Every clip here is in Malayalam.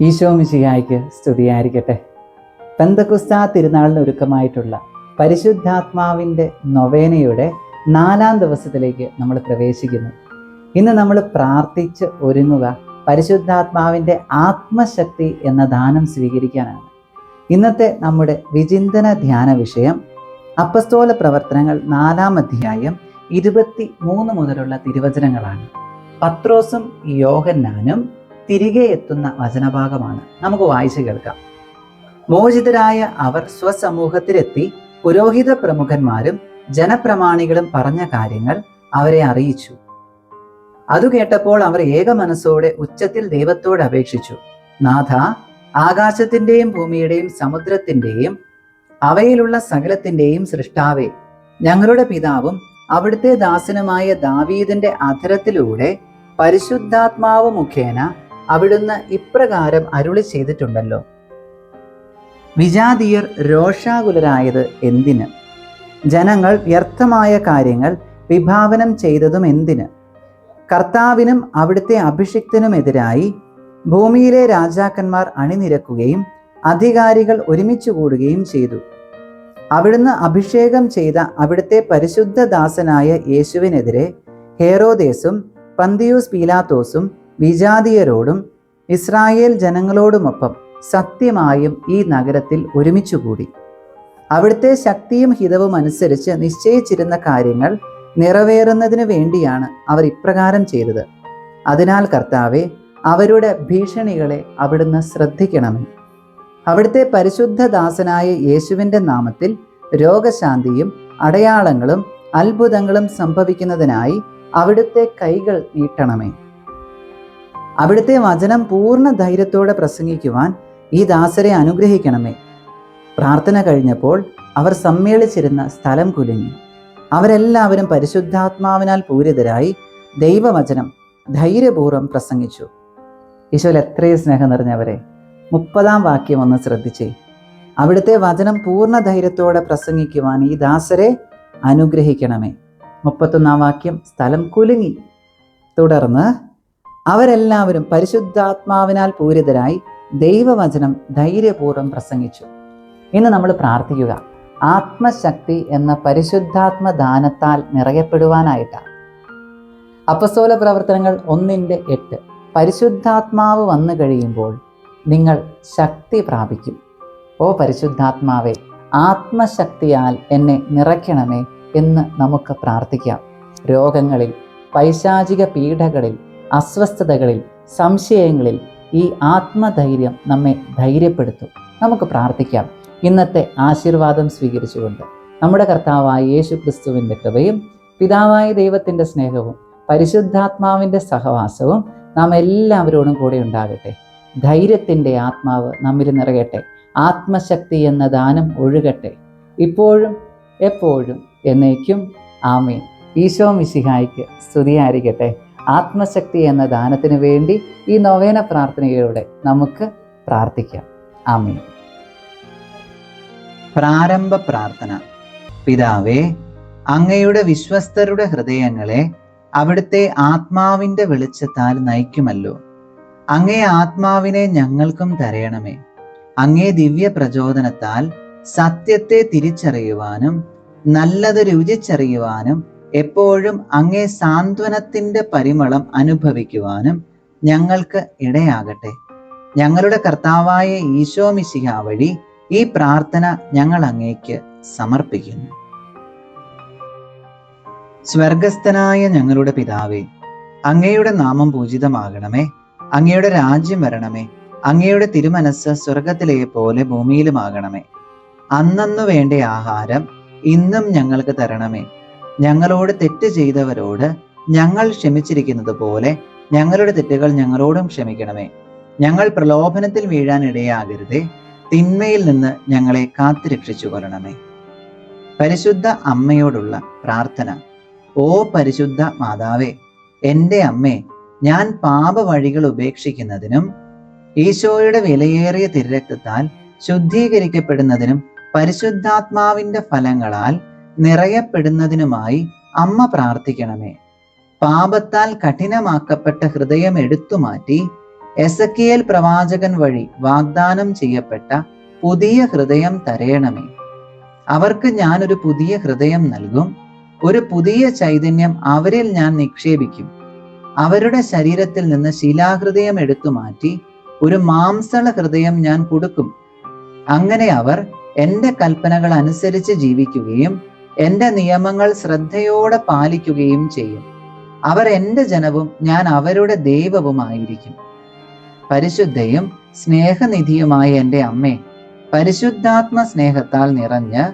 ഈശോ മിശിഹായ്ക്ക് സ്തുതിയായിരിക്കട്ടെ. പെന്തക്കുസ്താ തിരുനാളിന് ഒരുക്കമായിട്ടുള്ള പരിശുദ്ധാത്മാവിന്റെ നൊവേനയുടെ നാലാം ദിവസത്തിലേക്ക് നമ്മൾ പ്രവേശിക്കുന്നു. ഇന്ന് നമ്മൾ പ്രാർത്ഥിച്ച് ഒരുങ്ങുക പരിശുദ്ധാത്മാവിന്റെ ആത്മശക്തി എന്ന ദാനം സ്വീകരിക്കാനാണ്. ഇന്നത്തെ നമ്മുടെ വിചിന്തന ധ്യാന വിഷയം അപ്പസ്തോല പ്രവർത്തനങ്ങൾ നാലാം അധ്യായം ഇരുപത്തി മൂന്ന് മുതലുള്ള തിരുവചനങ്ങളാണ്. പത്രോസും യോഹന്നാനും തിരികെ എത്തുന്ന വചനഭാഗമാണ്. നമുക്ക് വായിച്ചു കേൾക്കാം. മോചിതരായ അവർ സ്വസമൂഹത്തിലെത്തി പുരോഹിത പ്രമുഖന്മാരും ജനപ്രമാണികളും പറഞ്ഞ കാര്യങ്ങൾ അവരെ അറിയിച്ചു. അതു കേട്ടപ്പോൾ അവർ ഏക മനസ്സോടെ ഉച്ചത്തിൽ ദൈവത്തോട് അപേക്ഷിച്ചു. നാഥ ആകാശത്തിന്റെയും ഭൂമിയുടെയും സമുദ്രത്തിന്റെയും അവയിലുള്ള സകലത്തിന്റെയും സൃഷ്ടാവേ ഞങ്ങളുടെ പിതാവും അവിടുത്തെ ദാസനുമായ ദാവീദിന്റെ അധരത്തിലൂടെ പരിശുദ്ധാത്മാവ് മുഖേന അവിടുന്ന് ഇപ്രകാരം അരുളി ചെയ്തിട്ടുണ്ടല്ലോ. വിജാതീയർ രോഷാകുലരായത് എന്തിന്? ജനങ്ങൾ വ്യർത്ഥമായ കാര്യങ്ങൾ വിഭാവനം ചെയ്തതും എന്തിന്? കർത്താവിനും അവിടുത്തെ അഭിഷിക്തനുമെതിരായി ഭൂമിയിലെ രാജാക്കന്മാർ അണിനിരക്കുകയും അധികാരികൾ ഒരുമിച്ച് കൂടുകയും ചെയ്തു. അവിടുന്ന് അഭിഷേകം ചെയ്ത അവിടുത്തെ പരിശുദ്ധ ദാസനായ യേശുവിനെതിരെ ഹേറോദേസും പന്തിയൂസ് പീലാത്തോസും വിജാതീയരോടും ഇസ്രായേൽ ജനങ്ങളോടുമൊപ്പം സത്യമായും ഈ നഗരത്തിൽ ഒരുമിച്ചുകൂടി. അവിടുത്തെ ശക്തിയും ഹിതവും അനുസരിച്ച് നിശ്ചയിച്ചിരുന്ന കാര്യങ്ങൾ നിറവേറുന്നതിന് വേണ്ടിയാണ് അവർ ഇപ്രകാരം ചെയ്തത്. അതിനാൽ കർത്താവെ അവരുടെ ഭീഷണികളെ അവിടുന്ന് ശ്രദ്ധിക്കണമേ. അവിടുത്തെ പരിശുദ്ധ ദാസനായ യേശുവിന്റെ നാമത്തിൽ രോഗശാന്തിയും അടയാളങ്ങളും അത്ഭുതങ്ങളും സംഭവിക്കുന്നതിനായി അവിടുത്തെ കൈകൾ നീട്ടണമേ. അവിടുത്തെ വചനം പൂർണ ധൈര്യത്തോടെ പ്രസംഗിക്കുവാൻ ഈ ദാസരെ അനുഗ്രഹിക്കണമേ. പ്രാർത്ഥന കഴിഞ്ഞപ്പോൾ അവർ സമ്മേളിച്ചിരുന്ന സ്ഥലം കുലുങ്ങി. അവരെല്ലാവരും പരിശുദ്ധാത്മാവിനാൽ പൂരിതരായി ദൈവവചനം ധൈര്യപൂർവം പ്രസംഗിച്ചു. ഈശോൽ എത്രയും സ്നേഹം നിറഞ്ഞവരെ മുപ്പതാം വാക്യം ഒന്ന് ശ്രദ്ധിച്ചേ. അവിടുത്തെ വചനം പൂർണ ധൈര്യത്തോടെ പ്രസംഗിക്കുവാൻ ഈ ദാസരെ അനുഗ്രഹിക്കണമേ. മുപ്പത്തൊന്നാം വാക്യം സ്ഥലം കുലുങ്ങി. തുടർന്ന് അവരെല്ലാവരും പരിശുദ്ധാത്മാവിനാൽ പൂരിതരായി ദൈവവചനം ധൈര്യപൂർവം പ്രസംഗിച്ചു. ഇന്ന് നമ്മൾ പ്രാർത്ഥിക്കുക. ആത്മശക്തി എന്ന പരിശുദ്ധാത്മ ദാനത്താൽ നിറയപ്പെടുവാനായിട്ടാണ് അപ്പസ്തോല പ്രവർത്തനങ്ങൾ ഒന്നിന്റെ എട്ട്. പരിശുദ്ധാത്മാവ് വന്നു കഴിയുമ്പോൾ നിങ്ങൾ ശക്തി പ്രാപിക്കും. ഓ പരിശുദ്ധാത്മാവെ ആത്മശക്തിയാൽ എന്നെ നിറയ്ക്കണമേ എന്ന് നമുക്ക് പ്രാർത്ഥിക്കാം. രോഗങ്ങളിൽ പൈശാചിക പീഡകളിൽ അസ്വസ്ഥതകളിൽ സംശയങ്ങളിൽ ഈ ആത്മധൈര്യം നമ്മെ ധൈര്യപ്പെടുത്തും. നമുക്ക് പ്രാർത്ഥിക്കാം. ഇന്നത്തെ ആശീർവാദം സ്വീകരിച്ചുകൊണ്ട് നമ്മുടെ കർത്താവായ യേശു ക്രിസ്തുവിന്റെ കൃപയും പിതാവായ ദൈവത്തിന്റെ സ്നേഹവും പരിശുദ്ധാത്മാവിന്റെ സഹവാസവും നാം എല്ലാവരോടും കൂടെ ഉണ്ടാകട്ടെ. ധൈര്യത്തിന്റെ ആത്മാവ് നമ്മിൽ നിറയട്ടെ. ആത്മശക്തി എന്ന ദാനം ഒഴുകട്ടെ. ഇപ്പോഴും എപ്പോഴും എന്നേക്കും. ആമേൻ. ഈശോ മിശിഹായ്ക്ക് സ്തുതിയായിരിക്കട്ടെ. ആത്മശക്തി എന്ന ദാനത്തിന് വേണ്ടി ഈ നൊവേന പ്രാർത്ഥനയിലൂടെ നമുക്ക് പ്രാർത്ഥിക്കാം. ആമീൻ. പ്രാരംഭ പ്രാർത്ഥന. പിതാവേ അങ്ങയുടെ വിശ്വസ്തരുടെ ഹൃദയങ്ങളെ അവിടുത്തെ ആത്മാവിന്റെ വെളിച്ചത്താൽ നയിക്കുമല്ലോ. അങ്ങേ ആത്മാവിനെ ഞങ്ങൾക്കും തരയണമേ. അങ്ങേ ദിവ്യ പ്രചോദനത്താൽ സത്യത്തെ തിരിച്ചറിയുവാനും നല്ലത് രുചിച്ചറിയുവാനും എപ്പോഴും അങ്ങേ സാന്ത്വനത്തിന്റെ പരിമളം അനുഭവിക്കുവാനും ഞങ്ങൾക്ക് ഇടയാകട്ടെ. ഞങ്ങളുടെ കർത്താവായ ഈശോ മിശിഹ വഴി ഈ പ്രാർത്ഥന ഞങ്ങൾ അങ്ങേക്ക് സമർപ്പിക്കുന്നു. സ്വർഗസ്ഥനായ ഞങ്ങളുടെ പിതാവേ അങ്ങയുടെ നാമം പൂജിതമാകണമേ. അങ്ങയുടെ രാജ്യം വരണമേ. അങ്ങയുടെ തിരുമനസ് സ്വർഗത്തിലെ പോലെ ഭൂമിയിലുമാകണമേ. അന്നന്നു വേണ്ട ആഹാരം ഇന്നും ഞങ്ങൾക്ക് തരണമേ. ഞങ്ങളോട് തെറ്റ് ചെയ്തവരോട് ഞങ്ങൾ ക്ഷമിച്ചിരിക്കുന്നത് പോലെ ഞങ്ങളുടെ തെറ്റുകൾ ഞങ്ങളോടും ക്ഷമിക്കണമേ. ഞങ്ങൾ പ്രലോഭനത്തിൽ വീഴാൻ ഇടയാകരുതേ. തിന്മയിൽ നിന്ന് ഞങ്ങളെ കാത്തുരക്ഷിച്ചു കൊള്ളണമേ പരിശുദ്ധ അമ്മയോടുള്ള പ്രാർത്ഥന. ഓ പരിശുദ്ധ മാതാവേ എന്റെ അമ്മേ ഞാൻ പാപ വഴികൾ ഉപേക്ഷിക്കുന്നതിനും ഈശോയുടെ വിലയേറിയ തിരരക്തത്താൽ ശുദ്ധീകരിക്കപ്പെടുന്നതിനും പരിശുദ്ധാത്മാവിന്റെ ഫലങ്ങളാൽ നിറയപ്പെടുന്നതിനുമായി അമ്മ പ്രാർത്ഥിക്കണമേ. പാപത്താൽ കഠിനമാക്കപ്പെട്ട ഹൃദയം എടുത്തുമാറ്റി എസക്കിയേൽ പ്രവാചകൻ വഴി വാഗ്ദാനം ചെയ്യപ്പെട്ട പുതിയ ഹൃദയം തരയണമേ. അവർക്ക് ഞാൻ ഒരു പുതിയ ഹൃദയം നൽകും. ഒരു പുതിയ ചൈതന്യം അവരിൽ ഞാൻ നിക്ഷേപിക്കും. അവരുടെ ശരീരത്തിൽ നിന്ന് ശിലാഹൃദയം എടുത്തു മാറ്റി ഒരു മാംസള ഹൃദയം ഞാൻ കൊടുക്കും. അങ്ങനെ അവർ എന്റെ കൽപ്പനകൾ അനുസരിച്ച് ജീവിക്കുകയും എന്റെ നിയമങ്ങൾ ശ്രദ്ധയോടെ പാലിക്കുകയും ചെയ്യും. അവർ എന്റെ ജനവും ഞാൻ അവരുടെ ദൈവവുമായിരിക്കും. പരിശുദ്ധയും സ്നേഹനിധിയുമായ എന്റെ അമ്മേ പരിശുദ്ധാത്മ സ്നേഹത്താൽ നിറഞ്ഞ്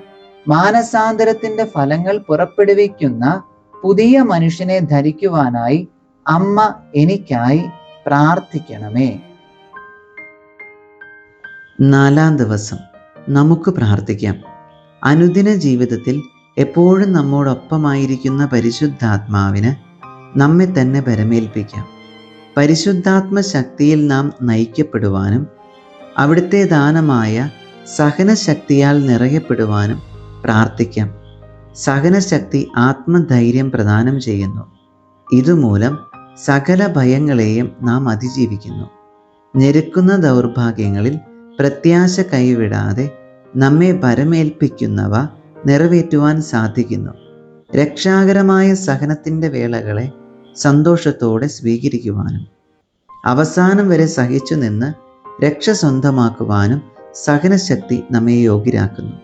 മാനസാന്തരത്തിന്റെ ഫലങ്ങൾ പുറപ്പെടുവിക്കുന്ന പുതിയ മനുഷ്യനെ ധരിക്കുവാനായി അമ്മ എനിക്കായി പ്രാർത്ഥിക്കണമേ. നാലാം ദിവസം നമുക്ക് പ്രാർത്ഥിക്കാം. അനുദിന ജീവിതത്തിൽ എപ്പോഴും നമ്മോടൊപ്പമായിരിക്കുന്ന പരിശുദ്ധാത്മാവിന് നമ്മെ തന്നെ പരമേൽപ്പിക്കാം. പരിശുദ്ധാത്മ ശക്തിയിൽ നാം നയിക്കപ്പെടുവാനും അവിടുത്തെ ദാനമായ സഹനശക്തിയാൽ നിറയപ്പെടുവാനും പ്രാർത്ഥിക്കാം. സഹനശക്തി ആത്മധൈര്യം പ്രദാനം ചെയ്യുന്നു. ഇതുമൂലം സകല ഭയങ്ങളെയും നാം അതിജീവിക്കുന്നു. ഞെരുക്കുന്ന ദൗർഭാഗ്യങ്ങളിൽ പ്രത്യാശ കൈവിടാതെ നമ്മെ ഭരമേൽപ്പിക്കുന്നവ നിറവേറ്റുവാൻ സാധിക്കുന്നു. രക്ഷാകരമായ സഹനത്തിന്റെ വേളകളെ സന്തോഷത്തോടെ സ്വീകരിക്കുവാനും അവസാനം വരെ സഹിച്ചു നിന്ന് രക്ഷ സ്വന്തമാക്കുവാനും സഹനശക്തി നമ്മെ യോഗ്യരാക്കുന്നു.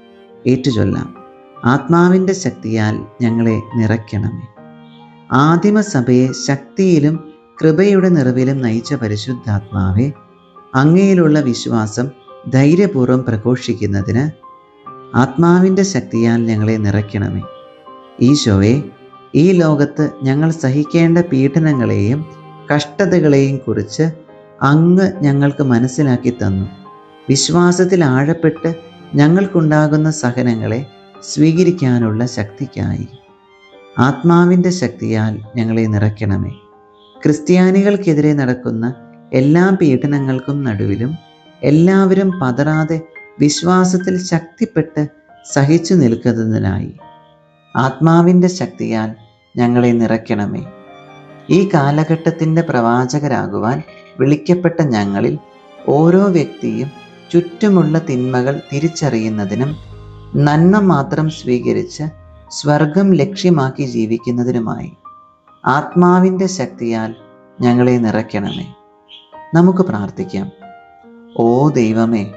ഏറ്റുചൊല്ലാം ആത്മാവിന്റെ ശക്തിയാൽ ഞങ്ങളെ നിറയ്ക്കണമേ. ആദിമസഭയെ ശക്തിയിലും കൃപയുടെ നിറവിലും നയിച്ച പരിശുദ്ധാത്മാവെ അങ്ങയിലുള്ള വിശ്വാസം ധൈര്യപൂർവം പ്രഘോഷിക്കുന്നതിന് ആത്മാവിന്റെ ശക്തിയാൽ ഞങ്ങളെ നിറയ്ക്കണമേ. ഈശോയെ ഈ ലോകത്ത് ഞങ്ങൾ സഹിക്കേണ്ട പീഡനങ്ങളെയും കഷ്ടതകളെയും കുറിച്ച് അങ്ങ് ഞങ്ങൾക്ക് മനസ്സിലാക്കി തന്നു. വിശ്വാസത്തിൽ ആഴപ്പെട്ട് ഞങ്ങൾക്കുണ്ടാകുന്ന സഹനങ്ങളെ സ്വീകരിക്കാനുള്ള ശക്തിക്കായി. ആത്മാവിന്റെ ശക്തിയാൽ ഞങ്ങളെ നിറയ്ക്കണമേ. ക്രിസ്ത്യാനികൾക്കെതിരെ നടക്കുന്ന എല്ലാ പീഡനങ്ങൾക്കും നടുവിലും എല്ലാവരും പതറാതെ വിശ്വാസത്തിൽ ശക്തിപ്പെട്ട് സഹിച്ചു നിൽക്കുന്നതിനായി. ആത്മാവിന്റെ ശക്തിയാൽ ഞങ്ങളെ നിറയ്ക്കണമേ. ഈ കാലഘട്ടത്തിന്റെ പ്രവാചകരാകുവാൻ വിളിക്കപ്പെട്ട ഞങ്ങളിൽ ഓരോ വ്യക്തിയും ചുറ്റുമുള്ള തിന്മകൾ തിരിച്ചറിയുന്നതിനും നന്മ മാത്രം സ്വീകരിച്ച് സ്വർഗം ലക്ഷ്യമാക്കി ജീവിക്കുന്നതിനുമായി ആത്മാവിന്റെ ശക്തിയാൽ ഞങ്ങളെ നിറയ്ക്കണമേ. നമുക്ക് പ്രാർത്ഥിക്കാം. ഓ ദൈവമേ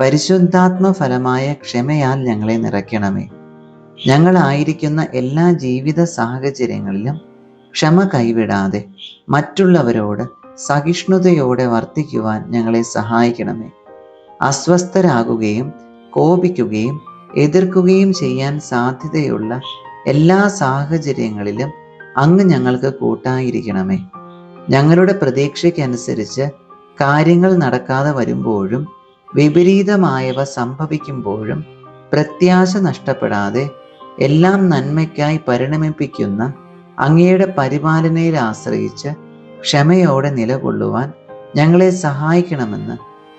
പരിശുദ്ധാത്മ ഫലമായ ക്ഷമയാൽ ഞങ്ങളെ നിറയ്ക്കണമേ. ഞങ്ങളായിരിക്കുന്ന എല്ലാ ജീവിത സാഹചര്യങ്ങളിലും ക്ഷമ കൈവിടാതെ മറ്റുള്ളവരോട് സഹിഷ്ണുതയോടെ വർത്തിക്കുവാൻ ഞങ്ങളെ സഹായിക്കണമേ. അസ്വസ്ഥരാകുകയും കോപിക്കുകയും എതിർക്കുകയും ചെയ്യാൻ സാധ്യതയുള്ള എല്ലാ സാഹചര്യങ്ങളിലും അങ്ങ് ഞങ്ങൾക്ക് കൂട്ടായിരിക്കണമേ. ഞങ്ങളുടെ പ്രതീക്ഷയ്ക്കനുസരിച്ച് കാര്യങ്ങൾ നടക്കാതെ വരുമ്പോഴും വിപരീതമായവ സംഭവിക്കുമ്പോഴും പ്രത്യാശ നഷ്ടപ്പെടാതെ എല്ലാം നന്മയ്ക്കായി പരിണമിപ്പിക്കുന്ന അങ്ങയുടെ പരിപാലനയിൽ ആശ്രയിച്ച് ക്ഷമയോടെ നിലകൊള്ളുവാൻ ഞങ്ങളെ സഹായിക്കണമെന്ന്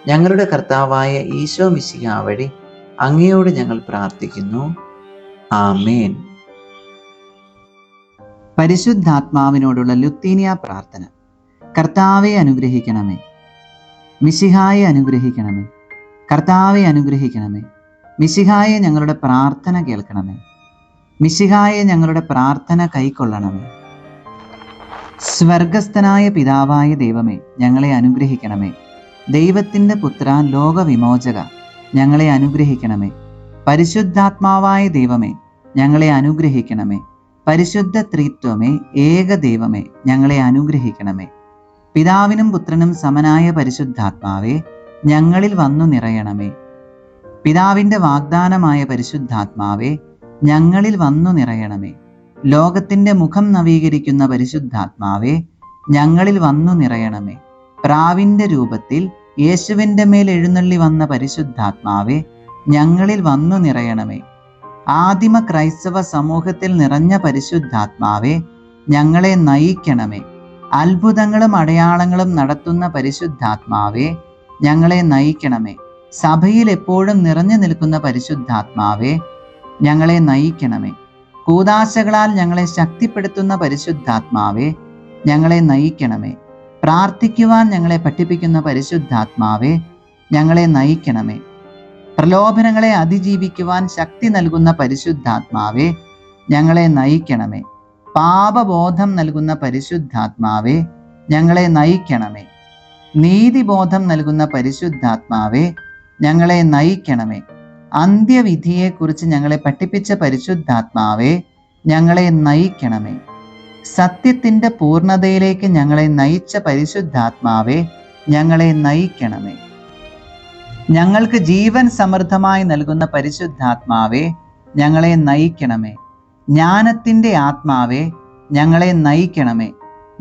ഞങ്ങളുടെ കർത്താവായ ഈശോ മിശിഹ വഴി അങ്ങയോട് ഞങ്ങൾ പ്രാർത്ഥിക്കുന്നു. ആമേൻ. പരിശുദ്ധാത്മാവിനോടുള്ള ലുത്തീനിയ പ്രാർത്ഥന. കർത്താവെ അനുഗ്രഹിക്കണമേ. മിശിഹായെ അനുഗ്രഹിക്കണമേ. കർത്താവെ അനുഗ്രഹിക്കണമേ. മിശിഹായെ ഞങ്ങളുടെ പ്രാർത്ഥന കേൾക്കണമേ. മിശിഹായെ ഞങ്ങളുടെ പ്രാർത്ഥന കൈക്കൊള്ളണമേ. സ്വർഗസ്ഥനായ പിതാവായ ദൈവമേ ഞങ്ങളെ അനുഗ്രഹിക്കണമേ. ദൈവത്തിന്റെ പുത്ര ലോകവിമോചക ഞങ്ങളെ അനുഗ്രഹിക്കണമേ. പരിശുദ്ധാത്മാവായ ദൈവമേ ഞങ്ങളെ അനുഗ്രഹിക്കണമേ. പരിശുദ്ധ ത്രിത്വമേ ഏക ദൈവമേ ഞങ്ങളെ അനുഗ്രഹിക്കണമേ. പിതാവിനും പുത്രനും സമനായ പരിശുദ്ധാത്മാവേ ഞങ്ങളിൽ വന്നു നിറയണമേ. പിതാവിന്റെ വാഗ്ദാനമായ പരിശുദ്ധാത്മാവേ ഞങ്ങളിൽ വന്നു നിറയണമേ. ലോകത്തിന്റെ മുഖം നവീകരിക്കുന്ന പരിശുദ്ധാത്മാവേ ഞങ്ങളിൽ വന്നു നിറയണമേ. പ്രാവിന്റെ രൂപത്തിൽ യേശുവിന്റെ മേൽ എഴുന്നള്ളി വന്ന പരിശുദ്ധാത്മാവേ ഞങ്ങളിൽ വന്നു നിറയണമേ. ആദിമ ക്രൈസ്തവ സമൂഹത്തിൽ നിറഞ്ഞ പരിശുദ്ധാത്മാവേ ഞങ്ങളെ നയിക്കണമേ. അത്ഭുതങ്ങളും അടയാളങ്ങളും നടത്തുന്ന പരിശുദ്ധാത്മാവേ ഞങ്ങളെ നയിക്കണമേ. സഭയിൽ എപ്പോഴും നിറഞ്ഞു നിൽക്കുന്ന പരിശുദ്ധാത്മാവേ ഞങ്ങളെ നയിക്കണമേ. കൂതാശകളാൽ ഞങ്ങളെ ശക്തിപ്പെടുത്തുന്ന പരിശുദ്ധാത്മാവേ ഞങ്ങളെ നയിക്കണമേ. പ്രാർത്ഥിക്കുവാൻ ഞങ്ങളെ പഠിപ്പിക്കുന്ന പരിശുദ്ധാത്മാവേ ഞങ്ങളെ നയിക്കണമേ. പ്രലോഭനങ്ങളെ അതിജീവിക്കുവാൻ ശക്തി നൽകുന്ന പരിശുദ്ധാത്മാവേ ഞങ്ങളെ നയിക്കണമേ. പാപബോധം നൽകുന്ന പരിശുദ്ധാത്മാവേ ഞങ്ങളെ നയിക്കണമേ. നീതിബോധം നൽകുന്ന പരിശുദ്ധാത്മാവെ ഞങ്ങളെ നയിക്കണമേ. അന്ത്യവിധിയെക്കുറിച്ച് ഞങ്ങളെ പഠിപ്പിച്ച പരിശുദ്ധാത്മാവെ ഞങ്ങളെ നയിക്കണമേ. സത്യത്തിന്റെ പൂർണതയിലേക്ക് ഞങ്ങളെ നയിച്ച പരിശുദ്ധാത്മാവെ ഞങ്ങളെ നയിക്കണമേ. ഞങ്ങൾക്ക് ജീവൻ സമൃദ്ധമായി നൽകുന്ന പരിശുദ്ധാത്മാവെ ഞങ്ങളെ നയിക്കണമേ. ജ്ഞാനത്തിന്റെ ആത്മാവെ ഞങ്ങളെ നയിക്കണമേ.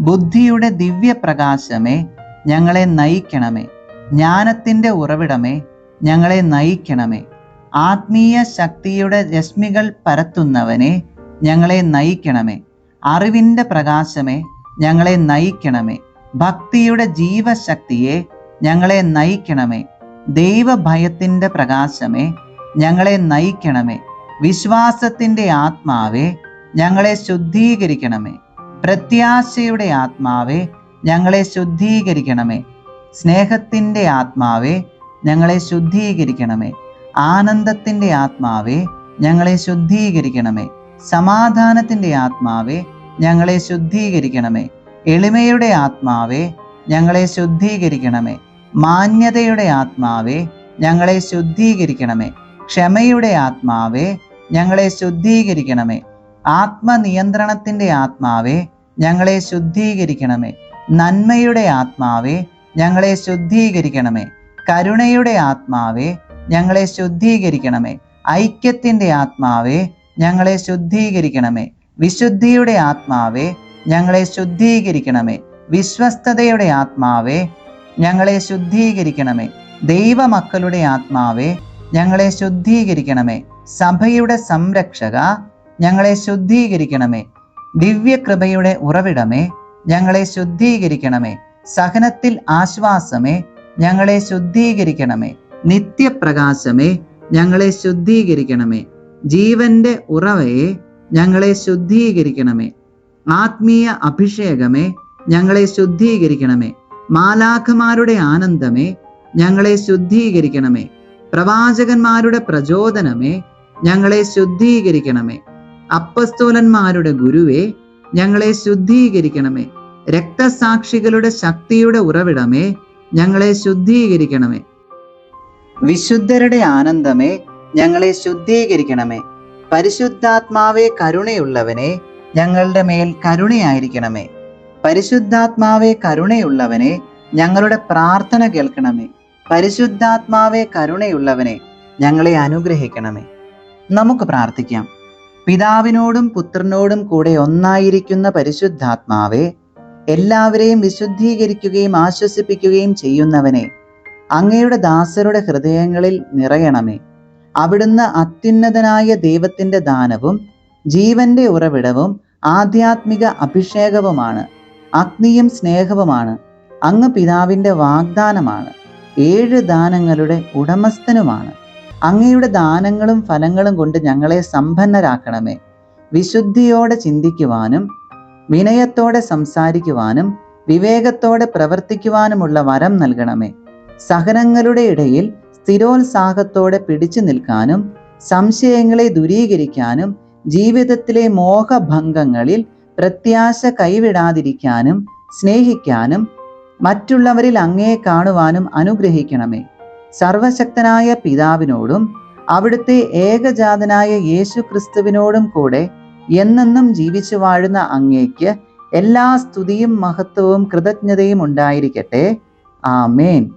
ബുദ്ധിയുടെ ദിവ്യപ്രകാശമേ ഞങ്ങളെ നയിക്കണമേ. ജ്ഞാനത്തിന്റെ ഉറവിടമേ ഞങ്ങളെ നയിക്കണമേ. ആത്മീയ ശക്തിയുടെ രശ്മികൾ പരത്തുന്നവനെ ഞങ്ങളെ നയിക്കണമേ. അറിവിന്റെ പ്രകാശമേ ഞങ്ങളെ നയിക്കണമേ. ഭക്തിയുടെ ജീവശക്തിയെ ഞങ്ങളെ നയിക്കണമേ. ദൈവഭയത്തിന്റെ പ്രകാശമേ ഞങ്ങളെ നയിക്കണമേ. വിശ്വാസത്തിന്റെ ആത്മാവേ ഞങ്ങളെ ശുദ്ധീകരിക്കണമേ. പ്രത്യാശയുടെ ആത്മാവേ ഞങ്ങളെ ശുദ്ധീകരിക്കണമേ. സ്നേഹത്തിന്റെ ആത്മാവേ ഞങ്ങളെ ശുദ്ധീകരിക്കണമേ. ആനന്ദത്തിന്റെ ആത്മാവേ ഞങ്ങളെ ശുദ്ധീകരിക്കണമേ. സമാധാനത്തിന്റെ ആത്മാവേ ഞങ്ങളെ ശുദ്ധീകരിക്കണമേ. എളിമയുടെ ആത്മാവേ ഞങ്ങളെ ശുദ്ധീകരിക്കണമേ. മാന്യതയുടെ ആത്മാവേ ഞങ്ങളെ ശുദ്ധീകരിക്കണമേ. ക്ഷമയുടെ ആത്മാവേ ഞങ്ങളെ ശുദ്ധീകരിക്കണമേ. ആത്മനിയന്ത്രണത്തിന്റെ ആത്മാവേ ഞങ്ങളെ ശുദ്ധീകരിക്കണമേ. നന്മയുടെ ആത്മാവെ ഞങ്ങളെ ശുദ്ധീകരിക്കണമേ. കരുണയുടെ ആത്മാവെ ഞങ്ങളെ ശുദ്ധീകരിക്കണമേ. ഐക്യത്തിന്റെ ആത്മാവെ ഞങ്ങളെ ശുദ്ധീകരിക്കണമേ. വിശുദ്ധിയുടെ ആത്മാവെ ഞങ്ങളെ ശുദ്ധീകരിക്കണമേ. വിശ്വസ്തതയുടെ ആത്മാവെ ഞങ്ങളെ ശുദ്ധീകരിക്കണമേ. ദൈവമക്കളുടെ ആത്മാവെ ഞങ്ങളെ ശുദ്ധീകരിക്കണമേ. സഭയുടെ സംരക്ഷക ഞങ്ങളെ ശുദ്ധീകരിക്കണമേ. ദിവ്യകൃപയുടെ ഉറവിടമേ ഞങ്ങളെ ശുദ്ധീകരിക്കണമേ. സഹനത്തിൽ ആശ്വാസമേ ഞങ്ങളെ ശുദ്ധീകരിക്കണമേ. നിത്യപ്രകാശമേ ഞങ്ങളെ ശുദ്ധീകരിക്കണമേ. ജീവന്റെ ഉറവയെ ഞങ്ങളെ ശുദ്ധീകരിക്കണമേ. ആത്മീയ അഭിഷേകമേ ഞങ്ങളെ ശുദ്ധീകരിക്കണമേ. മാലാഖമാരുടെ ആനന്ദമേ ഞങ്ങളെ ശുദ്ധീകരിക്കണമേ. പ്രവാചകന്മാരുടെ പ്രചോദനമേ ഞങ്ങളെ ശുദ്ധീകരിക്കണമേ. അപ്പസ്തോലന്മാരുടെ ഗുരുവേ ഞങ്ങളെ ശുദ്ധീകരിക്കണമേ. രക്തസാക്ഷികളുടെ ശക്തിയുടെ ഉറവിടമേ ഞങ്ങളെ ശുദ്ധീകരിക്കണമേ. വിശുദ്ധരുടെ ആനന്ദമേ ഞങ്ങളെ ശുദ്ധീകരിക്കണമേ. പരിശുദ്ധാത്മാവേ കരുണയുള്ളവനെ ഞങ്ങളുടെ മേൽ കരുണയായിരിക്കണമേ. പരിശുദ്ധാത്മാവേ കരുണയുള്ളവനെ ഞങ്ങളുടെ പ്രാർത്ഥന കേൾക്കണമേ. പരിശുദ്ധാത്മാവേ കരുണയുള്ളവനെ ഞങ്ങളെ അനുഗ്രഹിക്കണമേ. നമുക്ക് പ്രാർത്ഥിക്കാം. പിതാവിനോടും പുത്രനോടും കൂടെ ഒന്നായിരിക്കുന്ന പരിശുദ്ധാത്മാവെ എല്ലാവരെയും വിശുദ്ധീകരിക്കുകയും ആശ്വസിപ്പിക്കുകയും ചെയ്യുന്നവനെ അങ്ങയുടെ ദാസരുടെ ഹൃദയങ്ങളിൽ നിറയണമേ. അവിടുന്ന് അത്യുന്നതനായ ദൈവത്തിന്റെ ദാനവും ജീവന്റെ ഉറവിടവും ആധ്യാത്മിക അഭിഷേകവുമാണ് അഗ്നിയും സ്നേഹവുമാണ് അങ്ങ് പിതാവിന്റെ വാഗ്ദാനമാണ് ഏഴ് ദാനങ്ങളുടെ ഉടമസ്ഥനുമാണ്. അങ്ങയുടെ ദാനങ്ങളും ഫലങ്ങളും കൊണ്ട് ഞങ്ങളെ സമ്പന്നരാക്കണമേ. വിശുദ്ധിയോടെ ചിന്തിക്കുവാനും വിനയത്തോടെ സംസാരിക്കുവാനും വിവേകത്തോടെ പ്രവർത്തിക്കുവാനുമുള്ള വരം നൽകണമേ. സഹനങ്ങളുടെ ഇടയിൽ സ്ഥിരോത്സാഹത്തോടെ പിടിച്ചു നിൽക്കാനും സംശയങ്ങളെ ദൂരീകരിക്കാനും ജീവിതത്തിലെ മോഹഭംഗങ്ങളിൽ പ്രത്യാശ കൈവിടാതിരിക്കാനും സ്നേഹിക്കാനും മറ്റുള്ളവരിൽ അങ്ങയെ കാണുവാനും അനുഗ്രഹിക്കണമേ. സർവശക്തനായ പിതാവിനോടും അവിടുത്തെ ഏകജാതനായ യേശു ക്രിസ്തുവിനോടും കൂടെ എന്നെന്നും ജീവിച്ചു വാഴുന്ന അങ്ങേക്ക് എല്ലാ സ്തുതിയും മഹത്വവും കൃതജ്ഞതയും ഉണ്ടായിരിക്കട്ടെ. ആമേൻ.